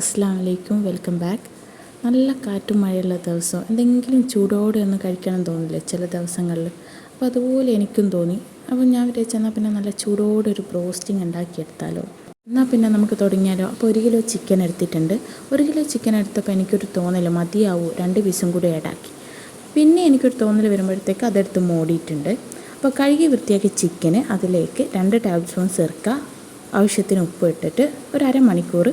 അസ്സാം വലൈക്കും welcome back. നല്ല കാറ്റും മഴയുള്ള ദിവസം. എന്തെങ്കിലും ചൂടോടെ ഒന്ന് കഴിക്കണം തോന്നില്ലേ ചില ദിവസങ്ങളിൽ? അപ്പോൾ അതുപോലെ എനിക്കും തോന്നി. അപ്പോൾ ഞാൻ വിചാരിച്ചെന്നാൽ പിന്നെ നല്ല ചൂടോടെ ഒരു ബ്രോസ്റ്റിംഗ് ഉണ്ടാക്കിയെടുത്താലോ. എന്നാൽ പിന്നെ നമുക്ക് തുടങ്ങിയാലോ. അപ്പോൾ ഒരു കിലോ ചിക്കൻ എടുത്തിട്ടുണ്ട്. ഒരു കിലോ ചിക്കൻ എടുത്തപ്പോൾ എനിക്കൊരു തോന്നൽ മതിയാവൂ. രണ്ട് പീസും കൂടി ആഡാക്കി പിന്നെ എനിക്കൊരു തോന്നൽ വരുമ്പോഴത്തേക്ക് അതെടുത്ത് മോടിയിട്ടുണ്ട്. അപ്പോൾ കഴുകി വൃത്തിയാക്കിയ ചിക്കന് അതിലേക്ക് രണ്ട് ടേബിൾ സ്പൂൺ ചേർക്കുക ആവശ്യത്തിന് ഉപ്പ് ഇട്ടിട്ട് ഒരു അരമണിക്കൂർ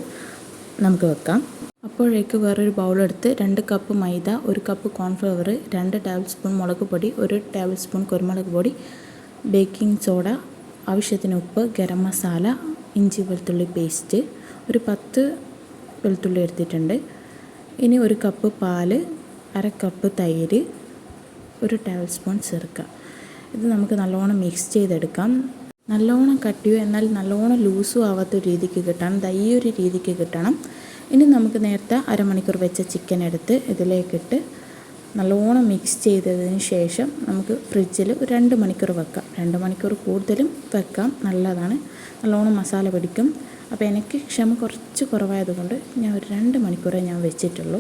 നമുക്ക് വെക്കാം. അപ്പോഴേക്ക് വേറൊരു ബൗളെടുത്ത് രണ്ട് കപ്പ് മൈദ ഒരു കപ്പ് കോൺഫ്ലവർ രണ്ട് ടേബിൾ സ്പൂൺ മുളക് പൊടി ഒരു ടേബിൾ സ്പൂൺ കുരുമുളക് പൊടി ബേക്കിംഗ് സോഡ ആവശ്യത്തിന് ഉപ്പ് ഗരം മസാല ഇഞ്ചി വെളുത്തുള്ളി പേസ്റ്റ് ഒരു പത്ത് വെളുത്തുള്ളി എടുത്തിട്ടുണ്ട്. ഇനി ഒരു കപ്പ് പാൽ അര കപ്പ് തൈര് ഒരു ടേബിൾ സ്പൂൺ ചേർക്കുക ഇത് നമുക്ക് നല്ലോണം മിക്സ് ചെയ്തെടുക്കാം. നല്ലോണം കട്ടിയോ എന്നാൽ നല്ലോണം ലൂസും ആവാത്ത രീതിക്ക് കിട്ടണം. ദയ്യൊരു രീതിക്ക് കിട്ടണം. ഇനി നമുക്ക് നേരത്തെ അരമണിക്കൂർ വെച്ച ചിക്കൻ എടുത്ത് ഇതിലേക്കിട്ട് നല്ലോണം മിക്സ് ചെയ്തതിന് ശേഷം നമുക്ക് ഫ്രിഡ്ജിൽ ഒരു രണ്ട് മണിക്കൂർ വെക്കാം. രണ്ട് മണിക്കൂർ കൂടുതലും വെക്കാം. നല്ലതാണ്. നല്ലോണം മസാല പിടിക്കും. അപ്പോൾ എനിക്ക് ക്ഷമ കുറച്ച് കുറവായതുകൊണ്ട് ഞാൻ ഒരു രണ്ട് മണിക്കൂറേ ഞാൻ വെച്ചിട്ടുള്ളൂ.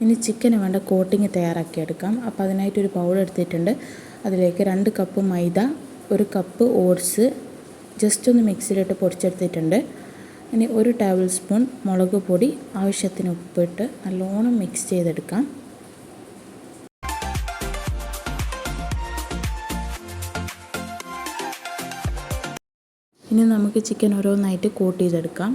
ഇനി ചിക്കന് വേണ്ട കോട്ടിങ് തയ്യാറാക്കിയെടുക്കാം അപ്പോൾ അതിനായിട്ടൊരു പൗഡർ എടുത്തിട്ടുണ്ട്. അതിലേക്ക് രണ്ട് കപ്പ് മൈദ ഒരു കപ്പ് ഓട്സ് ജസ്റ്റ് ഒന്ന് മിക്സിയിലിട്ട് പൊടിച്ചെടുത്തിട്ടുണ്ട്. ഇനി ഒരു ടേബിൾ സ്പൂൺ മുളക് പൊടി ആവശ്യത്തിന് ഉപ്പിട്ട് നല്ലോണം മിക്സ് ചെയ്തെടുക്കാം. ഇനി നമുക്ക് ചിക്കൻ ഓരോന്നായിട്ട് കോട്ട് ചെയ്തെടുക്കാം.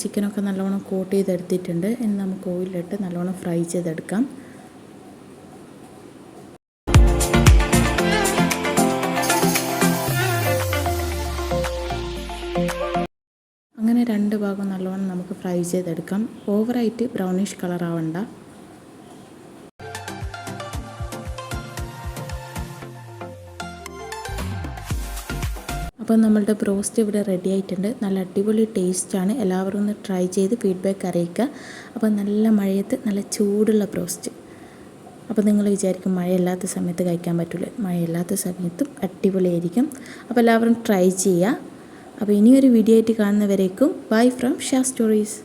ചിക്കനൊക്കെ നല്ലോണം കോട്ട് ചെയ്തെടുത്തിട്ടുണ്ട്. ഇനി നമുക്ക് ഓയിലിട്ട് നല്ലോണം ഫ്രൈ ചെയ്തെടുക്കാം. അങ്ങനെ രണ്ട് ഭാഗം നല്ലോണം നമുക്ക് ഫ്രൈ ചെയ്തെടുക്കാം. ഓവറായിട്ട് ബ്രൗണിഷ് കളർ ആവണ്ട. അപ്പോൾ നമ്മളുടെ ബ്രോസ്റ്റ് ഇവിടെ റെഡി ആയിട്ടുണ്ട്. നല്ല അടിപൊളി ടേസ്റ്റാണ് എല്ലാവരും ഒന്ന് ട്രൈ ചെയ്ത് ഫീഡ്ബാക്ക് അറിയിക്കുക അപ്പോൾ നല്ല മഴയത്ത് നല്ല ചൂടുള്ള ബ്രോസ്റ്റ്. അപ്പോൾ നിങ്ങൾ വിചാരിക്കും മഴയില്ലാത്ത സമയത്ത് കഴിക്കാൻ പറ്റില്ല മഴയില്ലാത്ത സമയത്തും അടിപൊളിയായിരിക്കും. അപ്പോൾ എല്ലാവരും ട്രൈ ചെയ്യുക. അപ്പോൾ ഇനിയൊരു വീഡിയോ ആയിട്ട് കാണുന്നവരേക്കും ബൈ ഫ്രം ഷാ സ്റ്റോറീസ്